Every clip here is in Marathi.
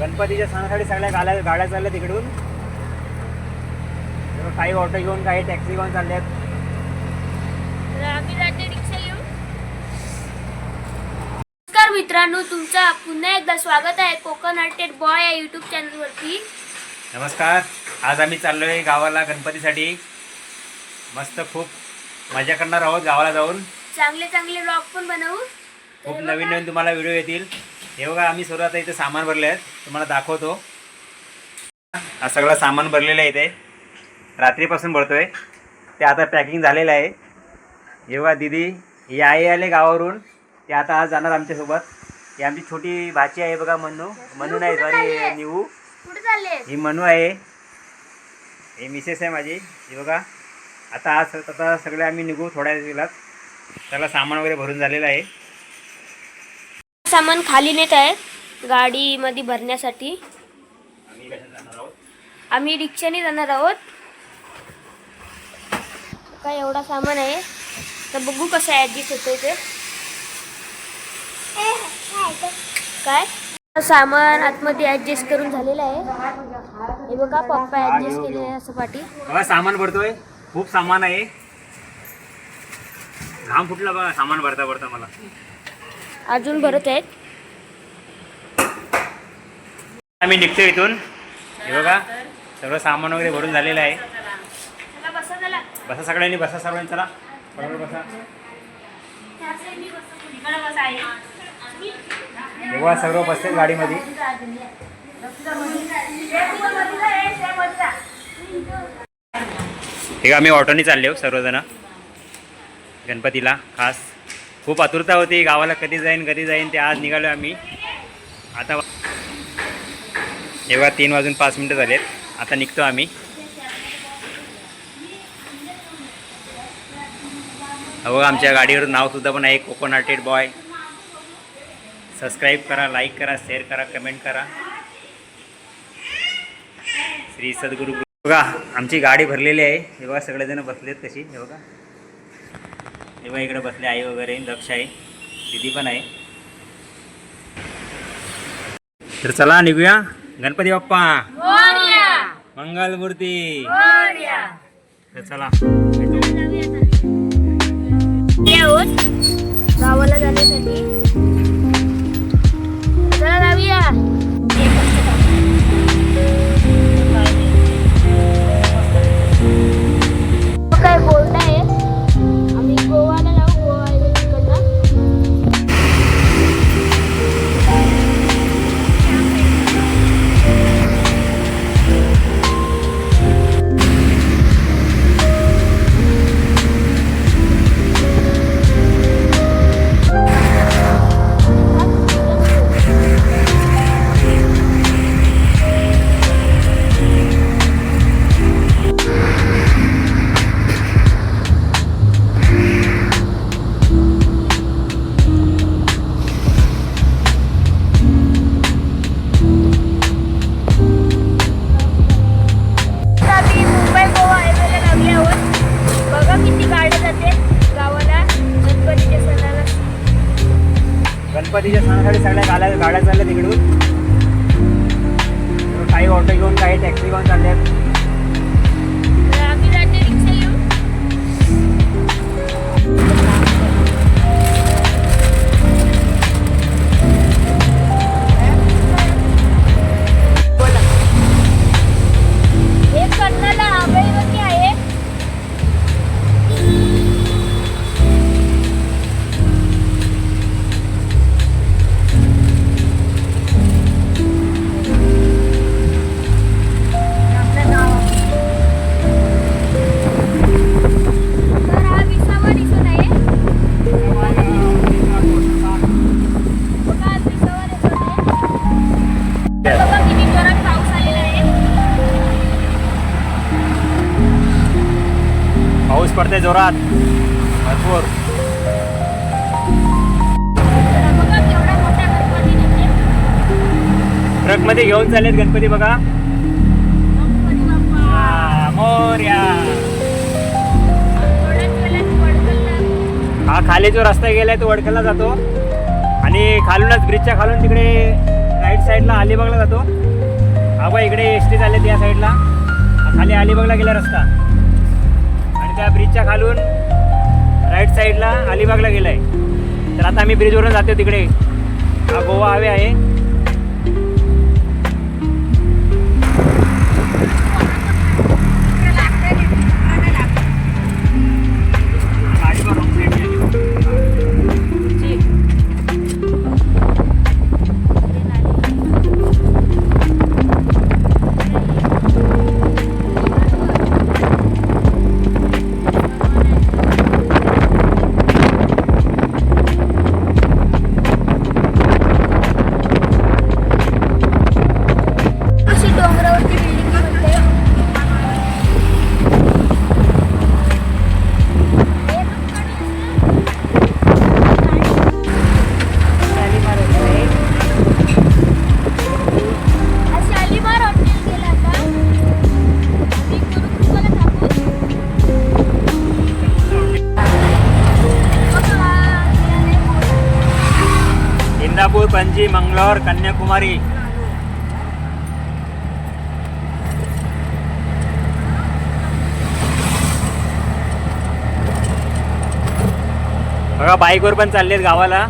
गणपतीच्या सणासाठी सगळ्या गाड्या गाड्या चालल्या तिकडून काही ऑटो घेऊन काही टॅक्सी घेऊन चालल्यात. नमस्कार मित्रांनो तुमचं पुन्हा एकदा स्वागत आहे कोकण आर्टेड बॉय या युट्यूब चॅनलवरती नमस्कार. आज आम्ही चाललोय गावाला गणपतीसाठी. मस्त खूप मजा करणार आहोत गावाला जाऊन. चांगले चांगले ब्लॉग पण बनवू. खूप नवीन नवीन तुम्हाला व्हिडिओ येतील. हे बघा आम्ही सर्व आता इथे सामान भरले आहेत. तुम्हाला दाखवतो. हा सगळं सामान भरलेलं आहे इथे. रात्रीपासून भरतोय. ते आता पॅकिंग झालेलं आहे. हे बघा दिदी ही आई आले गावावरून. ते आता आज जाणार आमच्यासोबत. ही आमची छोटी भाची आहे बघा मनू. मनू नाही सॉरी निवू. चालले ही मनू आहे. ही मिसेस आहे माझी. ही बघा आता आज आता सगळे आम्ही निघू थोड्या वेळात त्याला सामान वगैरे भरून झालेलं आहे. सामान खाली नेत आहेत गाडीमध्ये भरण्यासाठी. आम्ही रिक्षाने जाणार आहोत. काय एवढा सामान आहे? तर बघू कसं ॲडजस्ट होतंय ते. काय? सामान आतमध्ये ॲडजस्ट करून झालेलं आहे. हे बघा पप्पा ॲडजस्ट केले आहे असं पाठी. सामान भरतोय. खूप सामान आहे. घाम फुटला बघा सामान भरता भरता मला. अजून भरत आहेत. आम्ही निघतो इथून. हे बघा सगळं सामान वगैरे भरून झालेलं आहे. बसा सगळ्यांनी बसा सगळ्यांनी चला. बरोबर बसा. हे बघा सर्व बसते गाडीमध्ये. ठीक आम्ही ऑटोनी चालले हो सर्वजण. गणपतीला खास. खूप आतुरता होती. गावाला कधी जाईन कधी जाईन ते आज निघालो आम्ही. आता हे तीन वाजून पाच मिनटं झालेत. आता निघतो आम्ही. अहो आमच्या गाडीवर नावसुद्धा पण आहे कोकोनाटेड बॉय सबस्क्राईब करा लाईक करा शेअर करा कमेंट करा. श्री सद्गुरू बघा आमची गाडी भरलेली आहे. हे बघा सगळेजण बसलेत कशी. हे बघा. हे बघा इकडे बसले आई वगैरे लक्ष आहे दिदी पण आहे. तर चला निघूया. गणपती बाप्पा. मंगलमूर्ती तर चला. आहोत गावाला जाण्यासाठी. जोरात भरपूर. ट्रकमध्ये ट्रकमध्ये घेऊन चालेल गणपती बघा. हा, मोरया. खाली जो रस्ता गेलाय तो वडखला जातो. आणि खालूनच ब्रिजच्या खालून तिकडे राईट साईडला अलिबागला जातो. हा बघा इकडे एस टी चालले त्या साईडला खाली अलिबागला गेला रस्ता. त्या ब्रिजच्या खालून राईट साईडला अलिबागला गेलाय. तर आता आम्ही ब्रिजवरून जातो तिकडे. हा गोवा हवे आहे. पणजी कन्याकुमारी. बघा बाईकवर पण चाललेत गावाला.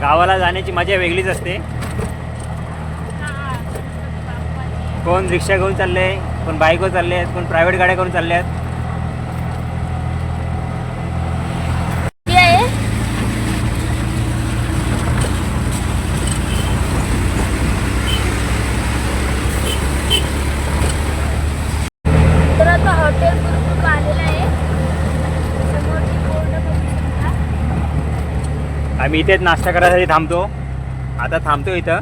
गावाला जाण्याची मजा वेगळीच असते. कोण रिक्षा घेऊन चालले कोण बाईकवर चालले आहेत कोण प्रायव्हेट गाड्या करून चालले आहेत किती आहे तर आता हॉटेल गुरुकृपा आलेलं आहे समोरची बोर्ड बघू शकता आम्ही इथेच नाश्ता करायसाठी थांबतो. आता थांबतो इथं.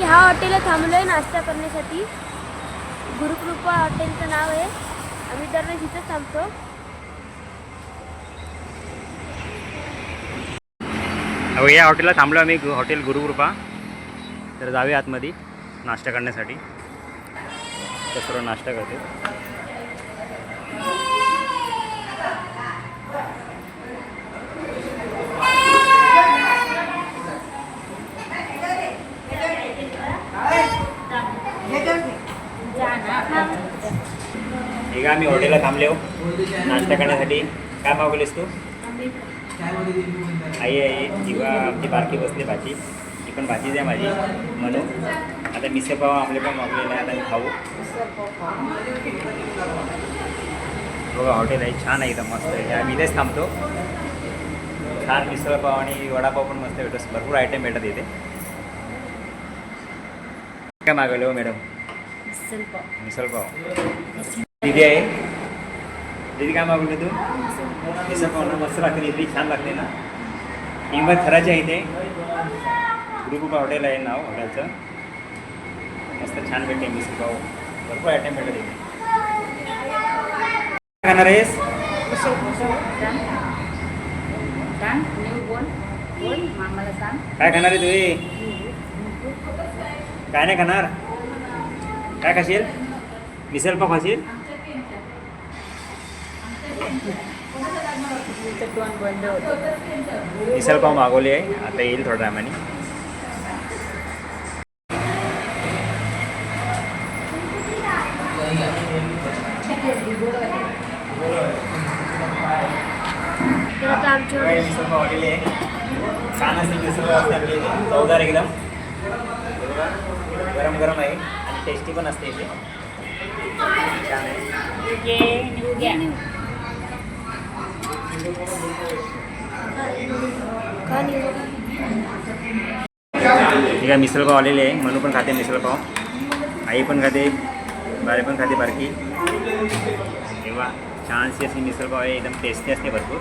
आहे ह्या हॉटेलला थांबलोय नाश्ता करण्यासाठी. गुरुकृपा हॉटेलचं नाव आहे. आम्ही दररोज इथं थांबतो. अहो या हॉटेलला थांबलो आम्ही हॉटेल गुरुकृपा. तर जाऊया आतमध्ये नाश्ता करण्यासाठी. तर सर्व नाश्ता करते. ठीक आहे आम्ही हॉटेलला थांबले हो. नाश्ता करण्यासाठी. काय मागवलीस तू? आई आहे जीवा आमची बारकी बसली भाजी. ती पण भाजीच आहे माझी म्हणून. आता मिसळ पाव आपले पण मागलेले आहे आता मी खाऊ. बघा हॉटेल आहे छान आहे एकदम मस्त आहे. आम्ही इथेच थांबतो. छान मिसळ पाव आणि वडापाव पण मस्त भेटतो भरपूर आयटम भेटत इथे. काय मागवले हो मॅडम मिसळ पाव. दिदी आहे. दिदी काय मागवली तू? मिसळ पाव ना मस्त लागते इथली छान लागते ना. किंमत खराची आहे इथे. ग्रुप हॉटेल आहे नाव हॉटेलचं मस्त छान भेटते मिसळ पाव भरपूर आयटम भेटत काय खाणार आहेस? काय खाणार आहे तुम्ही? काय नाही खाणार. काय खाशील? मिसळ पाव खाशील? मिसळ पाव मागवली आहे. आता येईल थोड्या टायमाने तर आता आमच्या काय मिसळ पाव आलेली आहे छान असे मिसळ पाव असते जोरदार एकदम. गरम गरम आहे आणि टेस्टी पण असते इथे. छान आहे. ठीक आहे मिसळपाव आलेले आहे. म्हणून पण खाते मिसळपाव आई पण खाते बारे पण खाते बारकी. तेव्हा छानशी अशी मिसळपाव आहे. एकदम टेस्टी असते भरपूर.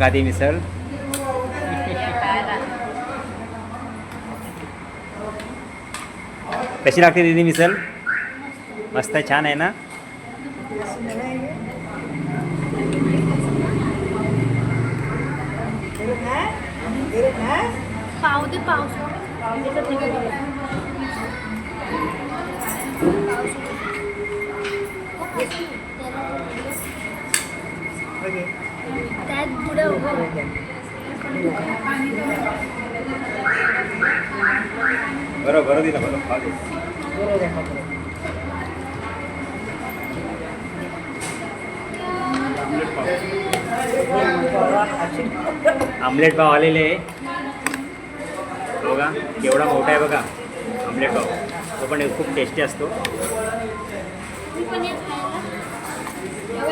खाते मिसळ. कशी लागते दीदी मिसळ मस्त छान आहे ना? पाव दे पाव। त्यात पुढे उभं बरं बरं दिलं बरं. आमलेट पाव आलेले. आहे बघा केवढा मोठा आहे बघा. आमलेट पाव. तो पण खूप टेस्टी असतो.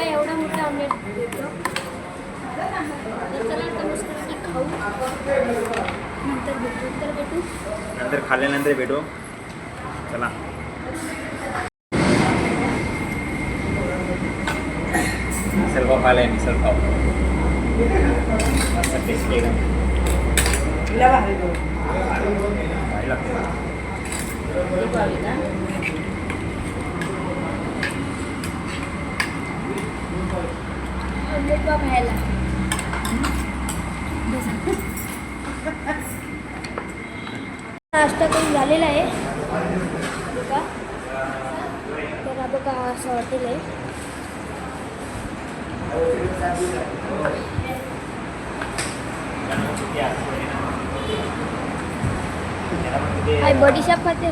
एवढा मोठा आमलेट देतो तर चला आता मस्तपैकी खाऊ नंतर भेटू नंतर भेटू. नंतर खाल्ल्यानंतर भेटू. चला. मिसळ पाव खायला आहे मिसळ पाव. मस्त टेस्टी एकदम भारी लागते आमलेट पाव खायला. नाश्ता करून झालेला आहे बघा तर हा बघा हा असं हॉटेल आहे काय बडीशाप खाते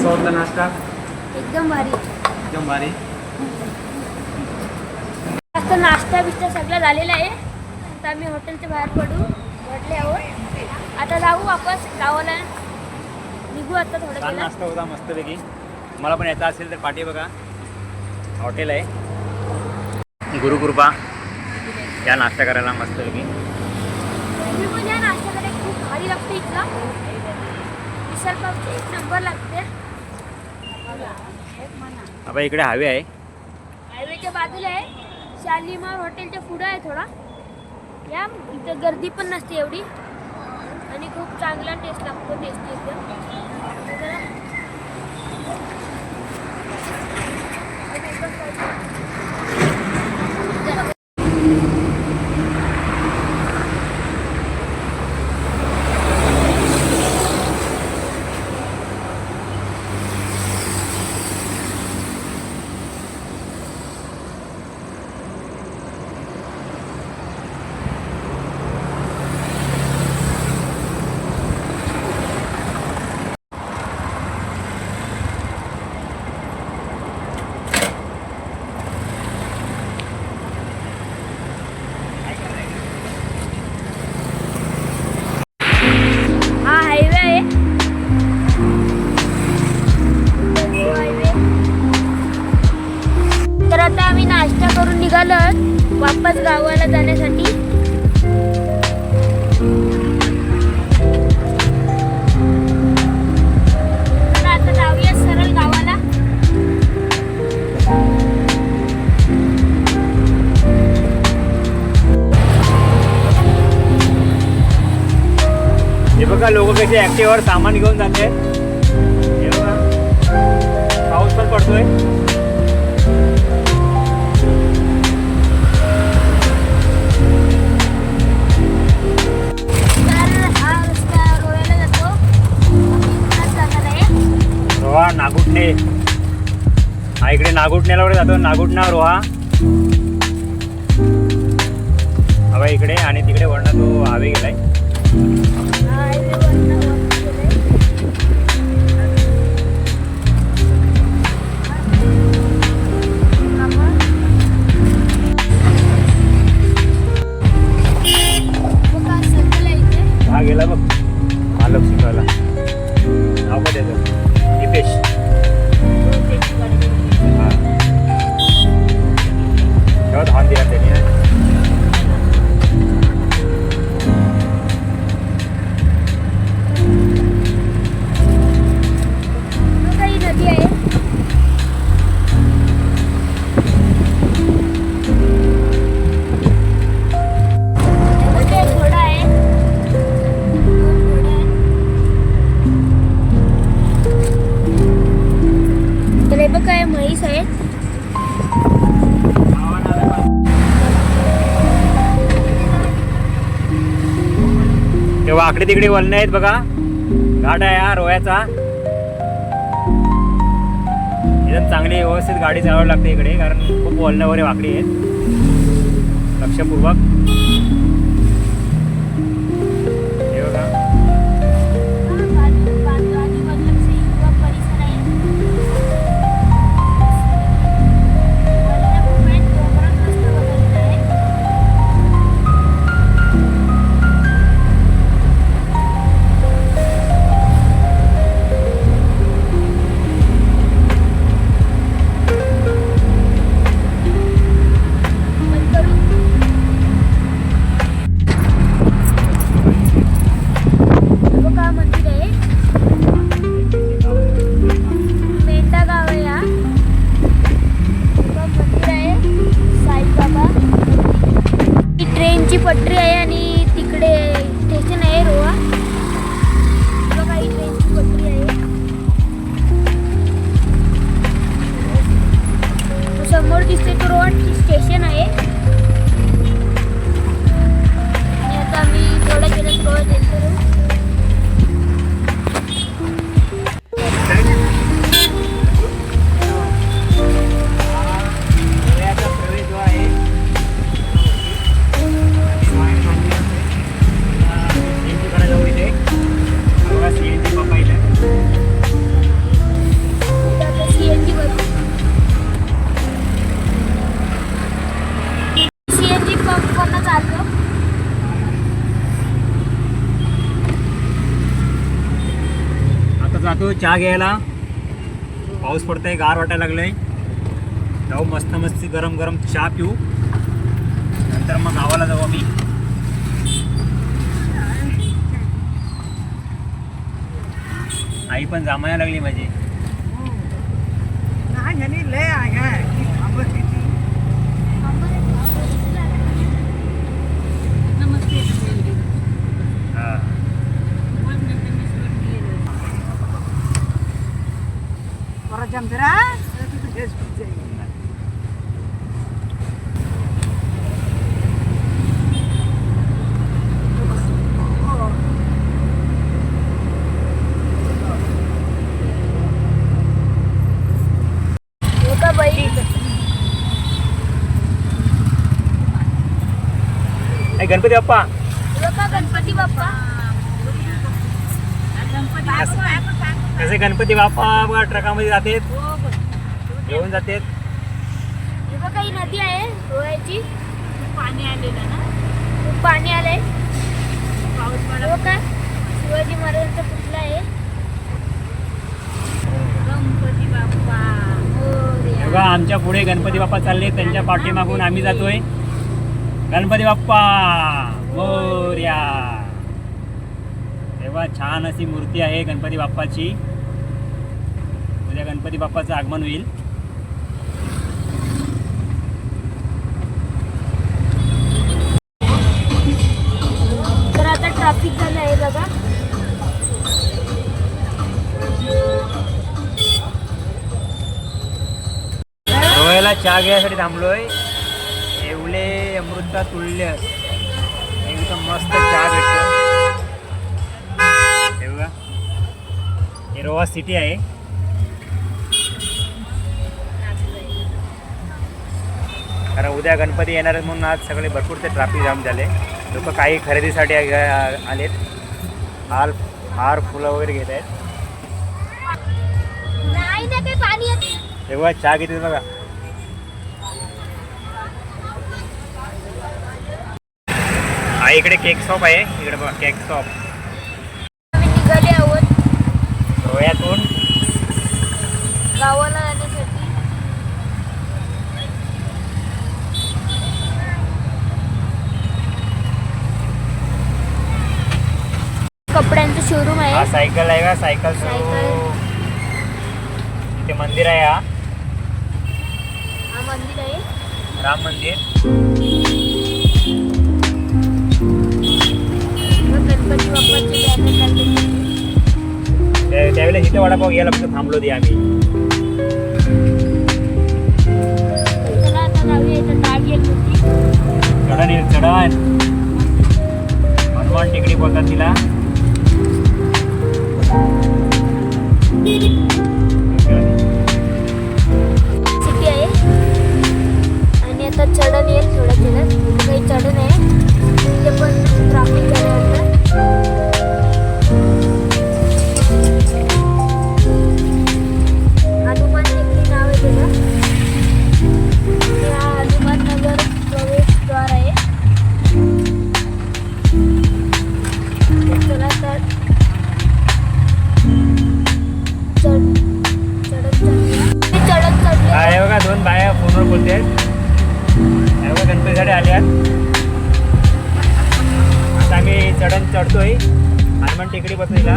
कसा होता नाश्ता? एकदम भारी. एकदम भारी. आता नाश्ता बिस्टा सगळं झालेला आहे. आता आम्ही हॉटेलच्या बाहेर पडू. म्हटल्यावर आता जाऊ वापस गावाला. निघू आता थोडं छान नाश्ता होता मस्तपैकी. मला पण यायचा असेल तर पाठी बघा. हॉटेल आहे. गुरुकृपा या नाश्ता करायला मस्तपैकी. पण या नाश्ता करायला खूप भारी लागते इथला. पावची एक नंबर लागते. आपण इकडे हवे आहे. हायवेच्या बाजूला आहे. शालीमार हॉटेलच्या पुढं आहे थोडा. या इथं गर्दी पण नसते एवढी. आणि खूप चांगला टेस्ट लागतो टेस्टी एकदम. बघा लोक सामान घेऊन जाते. पाऊस पण पडतोय. आहे रोहा नागुटणे. हा इकडे नागुटण्याला वगैरे जातो. नागुटणा रोहा. हवा इकडे आणि तिकडे वरण तो हवे गेलाय. हा हायवेवरनं वरती गेला बघ नाव काय त्याचं? दिला इकडे तिकडे वळणे आहेत बघा. घाट आहे हा रोयाचा एकदम चांगली व्यवस्थित गाडी चालवावी लागते इकडे कारण खूप वळणं वगैरे वाकडी आहेत. लक्षपूर्वक. चहा घ्यायला. पाऊस पडतोय गार वाटायला लागलंय. जाऊ मस्त मस्ती गरम गरम चहा पिऊ. नंतर मग गावाला जाऊ आम्ही. आई पण जामायला लागली माझी नमस्ते हा. हे का बाई ए, गणपती बाप्पा हे का गणपती बाप्पा कसे गणपती बाप्पा बघा ट्रकामध्ये जातात घेऊन जातात हे बघा ही नदी आहे रोयाची पाणी आलेलं ना? खूप पाणी आलंय. पाऊस हे पडा बघा शिवाजी महाराजांचा पुतळा आहे? गणपती बाप्पा. बघा आमच्या पुढे गणपती बाप्पा चालले. त्यांच्या पाठीमागून आम्ही जातोय. गणपती बाप्पा! मोर्या तेव्हा छान अशी मूर्ती आहे गणपती बाप्पाची. उद्या गणपती बाप्पाचं आगमन होईल. तर आता ट्रॅफिक झालं आहे बघा. रोयाला चहा घ्यायसाठी थांबलोय. एवढे अमृता तुल्य. एकदम मस्त चहा भेटतो हे हे रोहा सिटी आहे. कारण उद्या गणपती येणार आहेत म्हणून आज सगळे भरपूर ते ट्रॅफिक जाम झाले. लोक काही खरेदीसाठी आलेत. हार हार फुलं वगैरे घेत आहेत. तेव्हा चहा घेते बघा. हा इकडे केक शॉप आहे. इकडे बघा केक शॉप रोयातून गावाला जाण्यासाठी कपड्यांचं शोरूम हा आहे सायकल आहे का? Cycle cycle. इथे मंदिर आहे हा. हा मंदिर आहे. राम मंदिर. गणपती बाप्पाचे त्या- त्यावेळेला इथे वडापाव घ्यायला फक्त थांबलो होती आम्ही. चला आता जाऊया इथं डाळ येत होती चढण चढण. हनुमान टेकडी बोलतात तिला. सिटी आहे. आणि आता चढण येईल थोड्या काही चढण आहे. तिथे पण ट्राफिक झालं बाया फोनवर बोलते आहेत गणपतीसाठी आले आहेत आता आम्ही चढण चढतोय. हनुमान टेकडी बसलेला.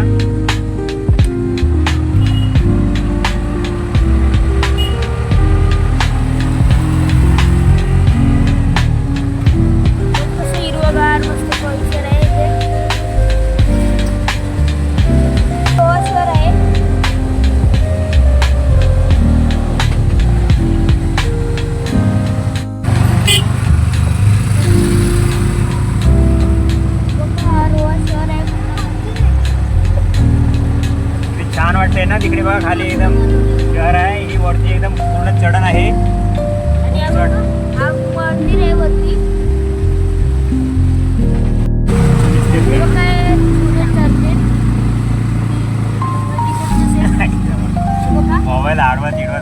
बघा खाली एकदम घर आहे. ही वरती एकदम पूर्ण चढण आहे. मोबाईल आडवा तिडवा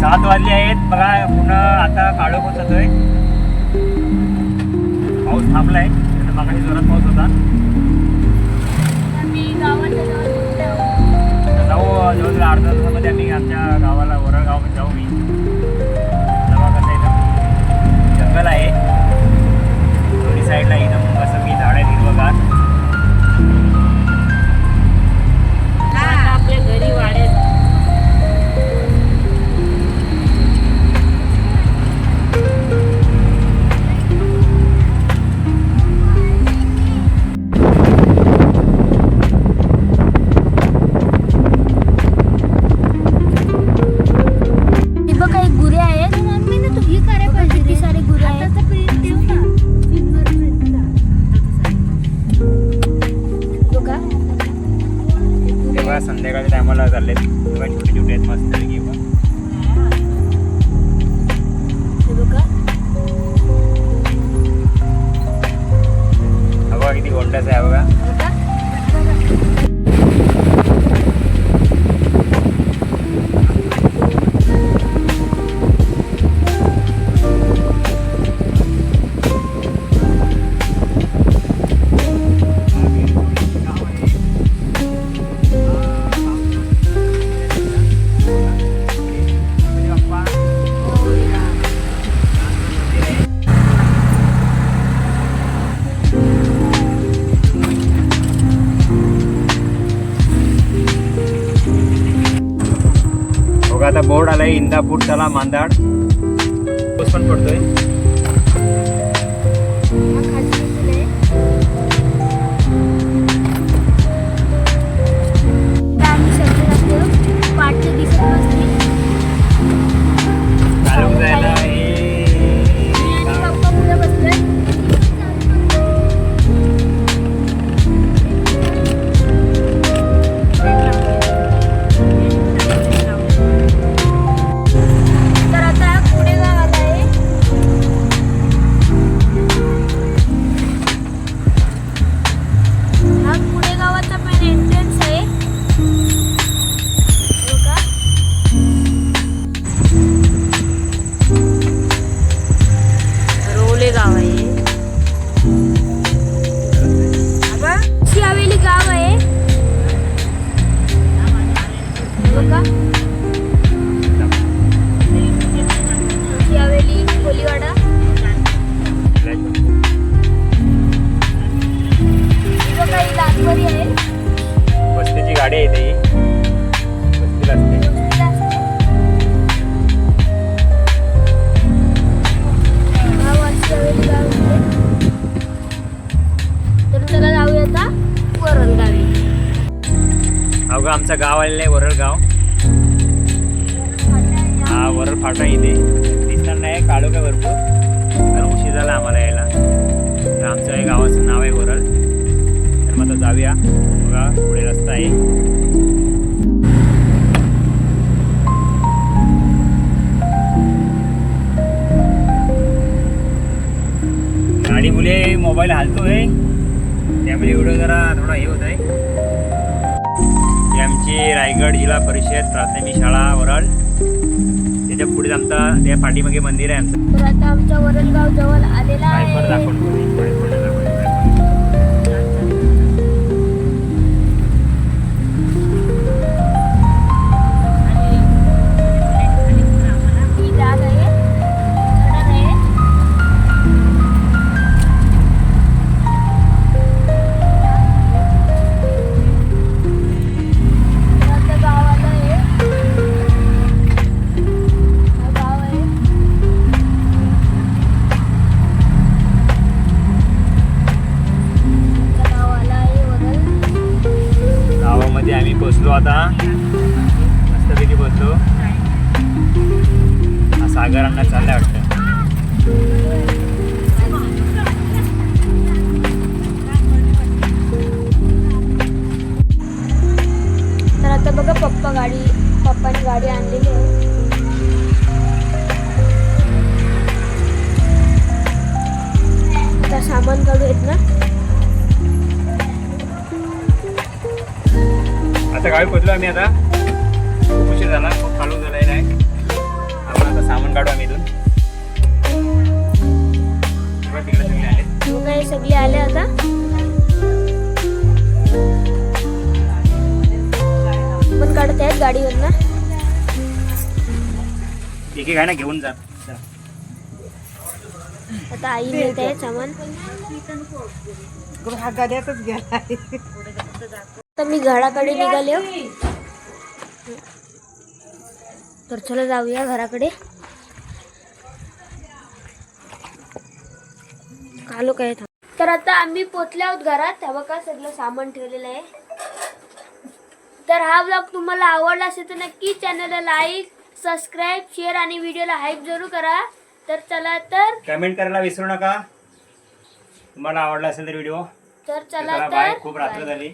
सात वाजले आहेत. बघा पूर्ण आता काळोख होत जातोय. पाऊस थांबलाय. मागाशी जोरात पाऊस होता. जाऊ जवळजवळ अर्धा तासामध्ये आम्ही आमच्या गावाला वरळ गावामध्ये जाऊ मी. जंगल आहे. दोन्ही साईडला एकदम कसं मी झाड आहेत हिरवगार. बोर्ड आलाय इंदापूर तला मांदाड पाऊस पण पडतोय गाव हा वरळ फाटा इथे. दिसणार नाही काळो का भरपूर. कारण उशीर झाला आम्हाला यायला. तर आमचं हे गावाचं नाव आहे वरळ. तर मग आता जाऊया. बघा पुढे रस्ता आहे. गाडी मुले मोबाईल हालतोय त्यामुळे एवढं जरा थोडा हे होत आहे ही आमची रायगड जिल्हा परिषद प्राथमिक शाळा वराड त्याच्या पुढे आमचा त्या पाठीमागे मंदिर आहे आमचं. तर आता वरणगाव जवळ आलेला आहे. सगळे आले आता पण काढत आहेत गाडीवर ना आहे ना घेऊन जा. आता आई नेत आहे सामान हा गड्यातच गेला तर मी घराकडे निघाले हो. तर चला जाऊया घराकडे कालो काय. तर आता आम्ही पोचले आहोत घरात. तेव्हा बघा सगळं सामान ठेवलेलं आहे. तर हा ब्लॉग तुम्हाला आवडला असेल तर नक्की चॅनलला लाईक सबस्क्राईब शेअर आणि व्हिडिओला हाईप जरूर करा. तर चला तर कमेंट करायला विसरू नका. तुम्हाला आवडला असेल तर व्हिडिओ तर चला तर खूप रात्र. झाली.